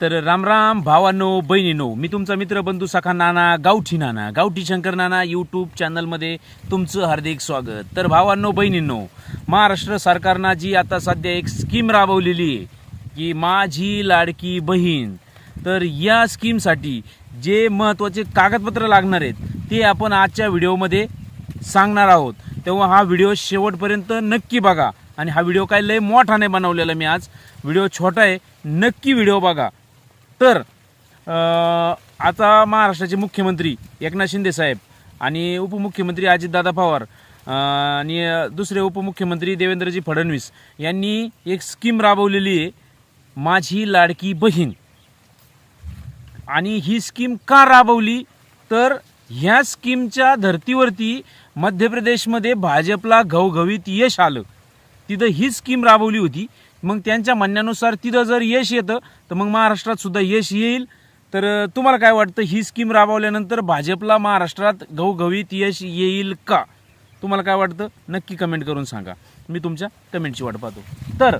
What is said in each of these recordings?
तर रामराम भावांनो बहिणीनो मी तुमचा मित्र बंधू सखा नाना गावठी नाना गावठी शंकर नाना यूट्यूब चॅनलमध्ये तुमचं हार्दिक स्वागत. तर भावांनो बहिणींनो महाराष्ट्र सरकारनं जी आता सध्या एक स्कीम राबवलेली आहे की माझी लाडकी बहीण तर या स्कीमसाठी जे महत्त्वाचे कागदपत्र लागणार आहेत ते आपण आजच्या व्हिडिओमध्ये सांगणार आहोत. तेव्हा हा व्हिडिओ शेवटपर्यंत नक्की बघा. आणि हा व्हिडिओ काय लय मोठा नाही बनवलेला मी आज. व्हिडिओ छोटा आहे नक्की व्हिडिओ बघा. तर आता महाराष्ट्राचे मुख्यमंत्री एकनाथ शिंदे साहेब आणि उपमुख्यमंत्री अजितदादा पवार आणि दुसरे उपमुख्यमंत्री देवेंद्रजी फडणवीस यांनी एक स्कीम राबवलेली आहे माझी लाडकी बहीण. आणि ही स्कीम का राबवली? तर ह्या स्कीमच्या धर्तीवरती मध्य प्रदेशमध्ये भाजपला घवघवीत यश आलं. तिथं ही स्कीम राबवली होती. मग त्यांच्या म्हणण्यानुसार तिथं जर यश येतं तर मग महाराष्ट्रात सुद्धा यश येईल. तर तुम्हाला काय वाटतं? ही स्कीम राबवल्यानंतर भाजपला महाराष्ट्रात घवघवीत यश येईल का? तुम्हाला काय वाटतं? नक्की कमेंट करून सांगा. मी तुमच्या कमेंटची वाट पाहतो. तर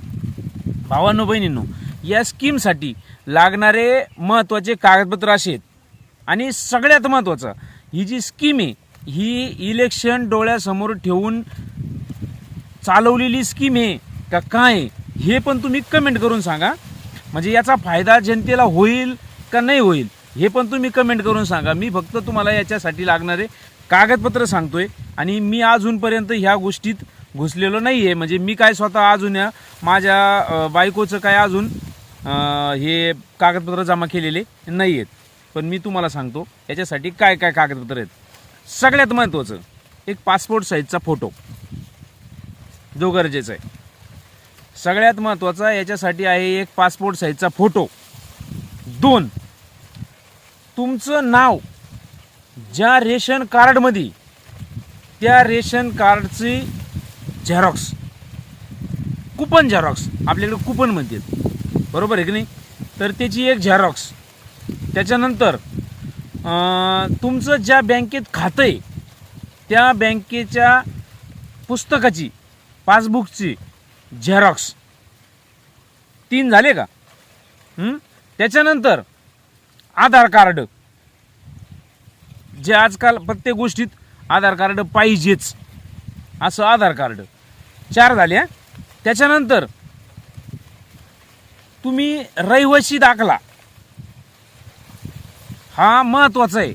भावांनो बहिणींनो या स्कीमसाठी लागणारे महत्त्वाचे कागदपत्र असे आहेत आणि सगळ्यात महत्त्वाचं ही जी स्कीम आहे ही इलेक्शन डोळ्यासमोर ठेवून चालवलेली स्कीम आहे का काय आहे? हे पण तुम्ही कमेंट करून सांगा. म्हणजे याचा फायदा जनतेला होईल का नाही होईल हे पण तुम्ही कमेंट करून सांगा. मी फक्त तुम्हाला याच्यासाठी लागणारे कागदपत्र सांगतोय आणि मी अजूनपर्यंत ह्या गोष्टीत घुसलेलो नाही आहे म्हणजे मी काय स्वतः अजून या माझ्या बायकोचं काय अजून हे कागदपत्र जमा केलेले नाही आहेत पण मी तुम्हाला सांगतो याच्यासाठी काय काय कागदपत्र आहेत. सगळ्यात महत्त्वाचं एक पासपोर्ट साईजचा फोटो जो गरजेचा आहे. सगळ्यात महत्त्वाचा याच्यासाठी आहे एक पासपोर्ट साईजचा फोटो दोन तुमचं नाव ज्या रेशन कार्डमध्ये त्या रेशन कार्डची झेरॉक्स कुपन झेरॉक्स आपल्याकडे कुपन म्हणतात. बरोबर आहे की नाही? तर त्याची एक झेरॉक्स त्याच्यानंतर तुमचं ज्या बँकेत खातं आहे त्या बँकेच्या पुस्तकाची पासबुकची झेरॉक्स तीन झाले का? त्याच्यानंतर आधार कार्ड. जे आजकाल प्रत्येक गोष्टीत आधार कार्ड पाहिजेच. असं आधार कार्ड. चार झाले त्याच्यानंतर तुम्ही रहिवासी दाखला. हा महत्त्वाचा आहे.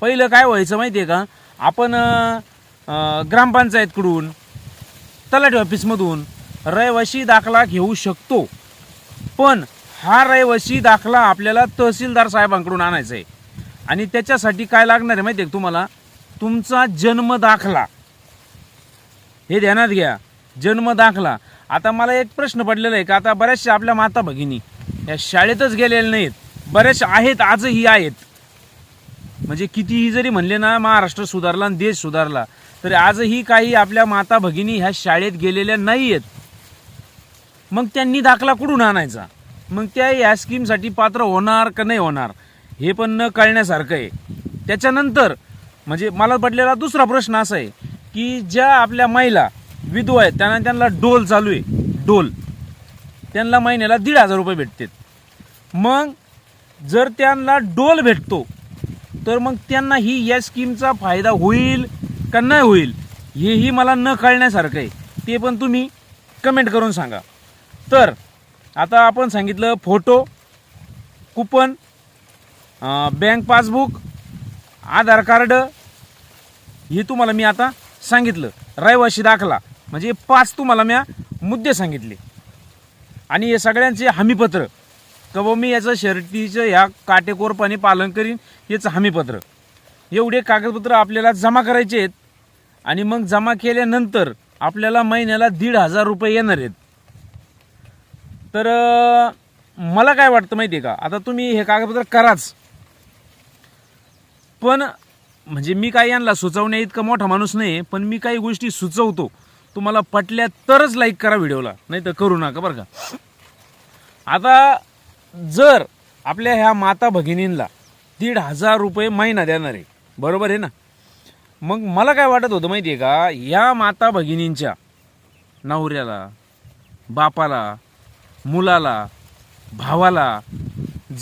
पहिलं काय व्हायचं माहिती आहे का? आपण ग्रामपंचायतकडून तलाठी ऑफिसमधून रहिवासी दाखला घेऊ शकतो. पण हा रहिवासी दाखला आपल्याला तहसीलदार साहेबांकडून आणायचा आहे. आणि त्याच्यासाठी काय लागणार आहे माहिती आहे तुम्हाला? तुमचा जन्म दाखला. हे ध्यानात घ्या. जन्म दाखला. आता मला एक प्रश्न पडलेला आहे का? आता बऱ्याचशा आपल्या माता भगिनी या शाळेतच गेलेल्या नाहीत. बऱ्याचशा आहेत आजही आहेत. म्हणजे कितीही जरी म्हणले ना महाराष्ट्र सुधारला आणि देश सुधारला तरी आजही काही आपल्या माता भगिनी ह्या शाळेत गेलेल्या नाही आहेत मग त्यांनी दाखला कुठून आणायचा? मग त्या या स्कीमसाठी पात्र होणार का नाही होणार हे पण न कळण्यासारखं आहे. त्याच्यानंतर म्हणजे मला पडलेला दुसरा प्रश्न असा आहे की ज्या आपल्या महिला विधवा आहेत त्यांना त्यांना डोल चालू आहे. डोल. त्यांना महिन्याला दीड हजार रुपये भेटतात. मग जर त्यांना डोल भेटतो तर मग त्यांना ही या स्कीमचा फायदा होईल का नाही होईल हेही मला न कळण्यासारखं आहे. ते पण तुम्ही कमेंट करून सांगा. तर आता आपण सांगितलं photo coupon bank passbook Aadhaar card हे तुम्हाला मी आता सांगितलं. रहिवाशी दाखला. म्हणजे पाच तुम्हाला मी मुद्दे सांगितले. आणि हे सगळ्यांचे हमीपत्र. का बुवा मी याचं शर्टीचं ह्या काटेकोरपणे पालन करीन याचं हमीपत्र. एवढे कागदपत्र आपल्याला जमा करायचे आहेत. आणि मग जमा केल्यानंतर आपल्याला महिन्याला दीड हजार रुपये येणार आहेत. तर मला काय वाटतं माहिती आहे का? आता तुम्ही हे कागदपत्र कराच. पण म्हणजे मी काही यांना सुचवण्या इतका मोठा माणूस नाही पण मी काही गोष्टी सुचवतो. तुम्हाला पटल्या तरच लाईक करा व्हिडिओला नाही तर करू नका बरं का. आता जर आपल्या ह्या माता भगिनींना दीड हजार रुपये महिना देणार आहे. बरोबर आहे ना? मग मला काय वाटत होतं माहिती आहे का? या माता भगिनींच्या नवऱ्याला बापाला मुलाला भावाला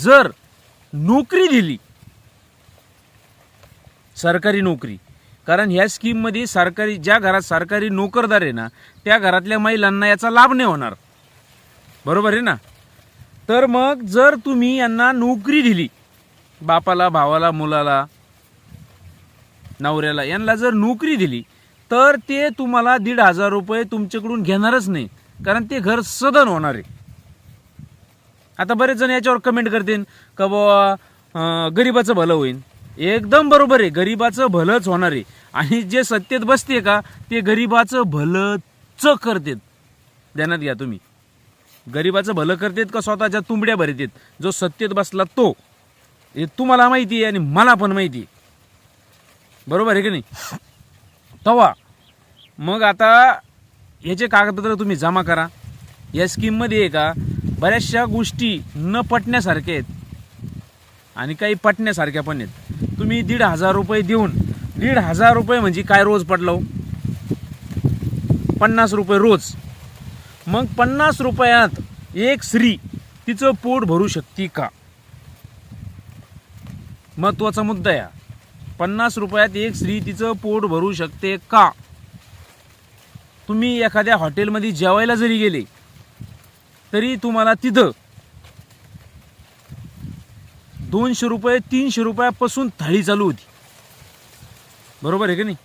जर नोकरी दिली सरकारी नोकरी कारण ह्या स्कीममध्ये सरकारी ज्या घरात सरकारी नोकरदार आहे ना त्या घरातल्या महिलांना याचा लाभ नाही होणार. बरोबर आहे ना? तर मग जर तुम्ही यांना नोकरी दिली बापाला भावाला मुलाला नवऱ्याला यांना जर नोकरी दिली तर ते तुम्हाला दीड हजार रुपये तुमच्याकडून घेणारच नाही कारण ते घर सदन होणार आहे. आता बरेच जण याच्यावर कमेंट करतील का बाबा गरिबाचं भलं होईल एकदम बरोबर आहे. गरिबाचं भलंच होणार आहे. आणि जे सत्तेत बसते का ते गरिबाचं भलंच करतात. ध्यानात घ्या तुम्ही. गरिबाचं भलं करतात का स्वतःच्या तुंबड्या भरतात? जो सत्तेत बसला तो. हे तुम्हाला माहिती आहे आणि मला पण माहिती आहे. बरोबर आहे की नाही? तवा. मग आता याचे कागदपत्र तुम्ही जमा करा. या स्कीममध्ये आहे का बऱ्याचशा गोष्टी न पटण्यासारख्या आहेत. आणि काही पटण्यासारख्या पण आहेत. तुम्ही दीड हजार रुपये देऊन दीड हजार रुपये म्हणजे काय रोज पडलो हो? पन्नास रुपये रोज. मग पन्नास रुपयात एक स्त्री तिचं पोट भरू शकते का? महत्त्वाचा मुद्दा या. पन्नास रुपयात एक स्त्री तिचं पोट भरू शकते का? तुम्ही एखाद्या हॉटेलमध्ये जेवायला जरी गेले तरी तुम्हाला तिथं दोनशे रुपये तीनशे रुपयापासून थाळी चालू होती. बरोबर आहे का नाही?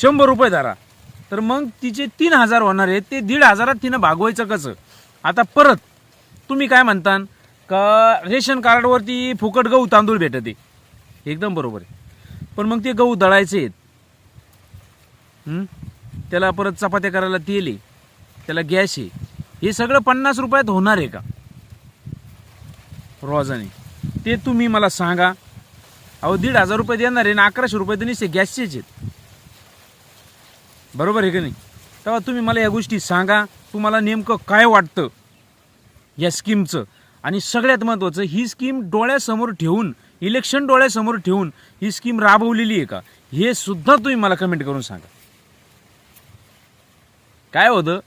शंभर रुपये धरा. तर मग तिचे तीन हजार होणार आहेत. ते दीड हजारात तिनं भागवायचं कसं? आता परत तुम्ही काय म्हणता का रेशन कार्डवरती फुकट गहू तांदूळ भेटते. एकदम बरोबर आहे. पण मग ते गहू दळायचे आहेत. त्याला परत चपात्या करायला तेल आहे. त्याला गॅस आहे. हे सगळं पन्नास रुपयात होणार आहे का? रोजाने. ते तुम्ही मला सांगा. अहो दीड हजार रुपये देणार आहे ना अकराशे रुपये तर निश्चित गॅसचेच आहेत. बरोबर आहे का नाही? तेव्हा तुम्ही मला या गोष्टी सांगा. तुम्हाला नेमकं काय वाटतं या स्कीमचं? आणि सगळ्यात महत्त्वाचं ही स्कीम डोळ्यासमोर ठेवून इलेक्शन डोळ्यासमोर ठेवून ही स्कीम राबवलेली आहे का? हे सुद्धा तुम्ही मला कमेंट करून सांगा. काय होतं?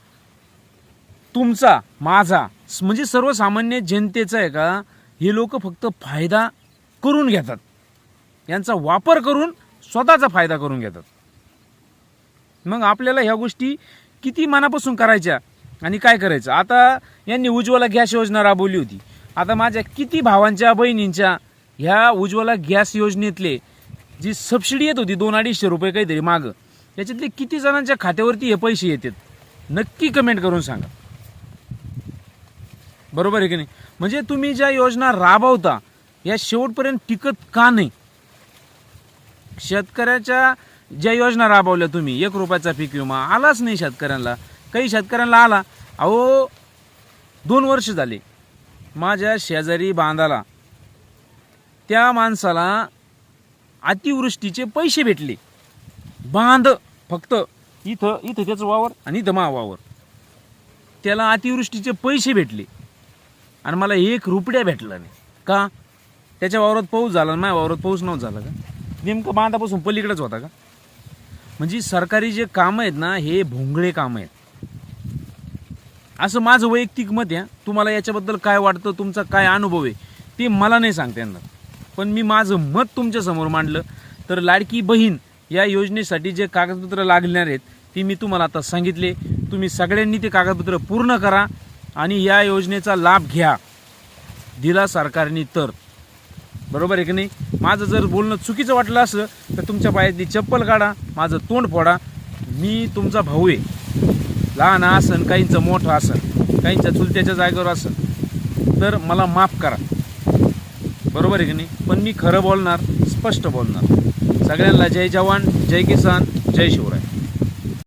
तुमचा माझा म्हणजे सर्वसामान्य जनतेचा आहे का हे लोक फक्त फायदा करून घेतात. यांचा वापर करून स्वतःचा फायदा करून घेतात. मग आपल्याला ह्या गोष्टी किती मनापासून करायच्या आणि काय करायचं? आता यांनी उज्ज्वला गॅस योजना राबवली होती. आता माझ्या किती भावांच्या बहिणींच्या ह्या उज्ज्वला गॅस योजनेतले जी सबसिडी येत होती दोन अडीचशे रुपये काहीतरी मागं त्याच्यातले किती जणांच्या खात्यावरती हे पैसे येतात? नक्की कमेंट करून सांगा. बरोबर आहे की नाही? म्हणजे तुम्ही ज्या योजना राबवता या शेवटपर्यंत टिकत का नाही? शेतकऱ्याच्या ज्या योजना राबवल्या तुम्ही एक रुपयाचा पीक विमा आलाच नाही शेतकऱ्यांना. काही शेतकऱ्यांना आला अहो दोन वर्ष झाले. माझ्या शेजारी बांधाला. त्या माणसाला अतिवृष्टीचे पैसे भेटले. बांध फक्त इथं इथं त्याचं वावर आणि इथं मा वावर. त्याला अतिवृष्टीचे पैसे भेटले. आणि मला एक रुपड्या भेटला नाही. का? त्याच्या वावरात पाऊस झाला ना माझ्या वावरात पाऊस नव्हता झाला का? नेमकं बांधापासून पलीकडेच होता का? म्हणजे सरकारी जे कामं आहेत ना हे भोंगळे कामं आहेत. असं माझं वैयक्तिक मत आहे. तुम्हाला याच्याबद्दल काय वाटतं तुमचा काय अनुभव आहे ते मला नाही सांगता येणार. पण मी माझं मत तुमच्यासमोर मांडलं. तर लाडकी बहीण या योजनेसाठी जे कागदपत्र लागणार आहेत ती मी तुम्हाला आता सांगितले. तुम्ही सगळ्यांनी ते कागदपत्र पूर्ण करा. आणि या योजनेचा लाभ घ्या. दिला सरकारने तर. बरोबर आहे की नाही? माझं जर बोलणं चुकीचं वाटलं असलं तर तुमच्या पायातली चप्पल काढा माझं तोंड फोडा. मी तुमचा भाऊ आहे. लहान असन काहींचं मोठं असन काहींच्या चुलत्याच्या जागेवर असन तर मला माफ करा. बरोबर आहे की नाही? पण मी खरं बोलणार स्पष्ट बोलणार. सगळ्यांना जय जवान जय किसान जय शिवराय.